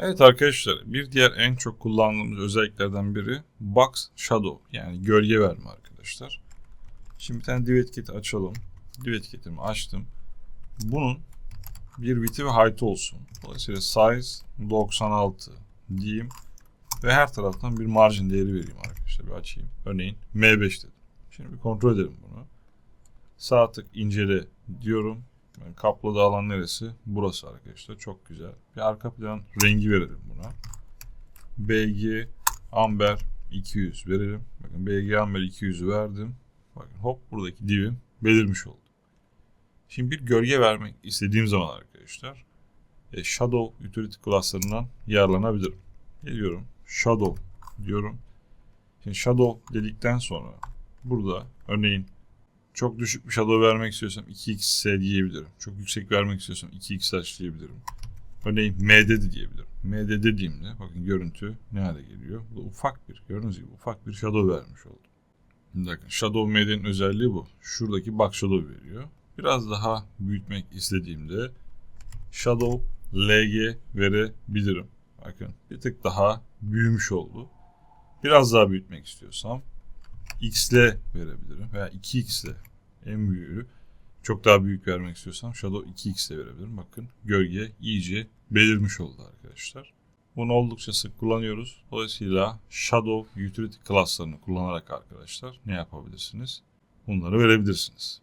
Evet arkadaşlar bir diğer en çok kullandığımız özelliklerden biri Box Shadow yani gölge verme arkadaşlar. Şimdi bir tane div etiketi açalım. Div etiketimi açtım. Bunun bir width'i ve height'ı olsun. Dolayısıyla size 96 diyeyim ve her taraftan bir margin değeri vereyim arkadaşlar. Bir açayım. Örneğin M5 dedim. Şimdi bir kontrol edelim bunu. Sağ tık incele diyorum. Kapladığı alan neresi? Burası arkadaşlar. Çok güzel. Bir arka plan rengi verelim buna. BG Amber 200 verelim. Bakın BG Amber 200'ü verdim. Bakın hop buradaki divim belirmiş oldu. Şimdi bir gölge vermek istediğim zaman arkadaşlar e, Shadow Utility classlarından yararlanabilirim. Geliyorum. Shadow diyorum. Şimdi Shadow dedikten sonra burada örneğin çok düşük bir shadow vermek istiyorsam 2x diyebilirim. Çok yüksek vermek istiyorsam 2x diyebilirim. Örneğin MD de diyebilirim. MD dediğimde bakın görüntü ne hale geliyor. Bu da ufak bir gördüğünüz gibi ufak bir shadow vermiş. Şimdi bakın Shadow MD'nin özelliği bu. Şuradaki box shadow veriyor. Biraz daha büyütmek istediğimde Shadow LG verebilirim. Bakın bir tık daha büyümüş oldu. Biraz daha büyütmek istiyorsam X'le verebilirim veya 2X'le en büyüğü. Çok daha büyük vermek istiyorsam Shadow 2X'le verebilirim. Bakın gölge iyice belirmiş oldu arkadaşlar. Bunu oldukça sık kullanıyoruz. Dolayısıyla Shadow Utility classlarını kullanarak arkadaşlar ne yapabilirsiniz? Bunları verebilirsiniz.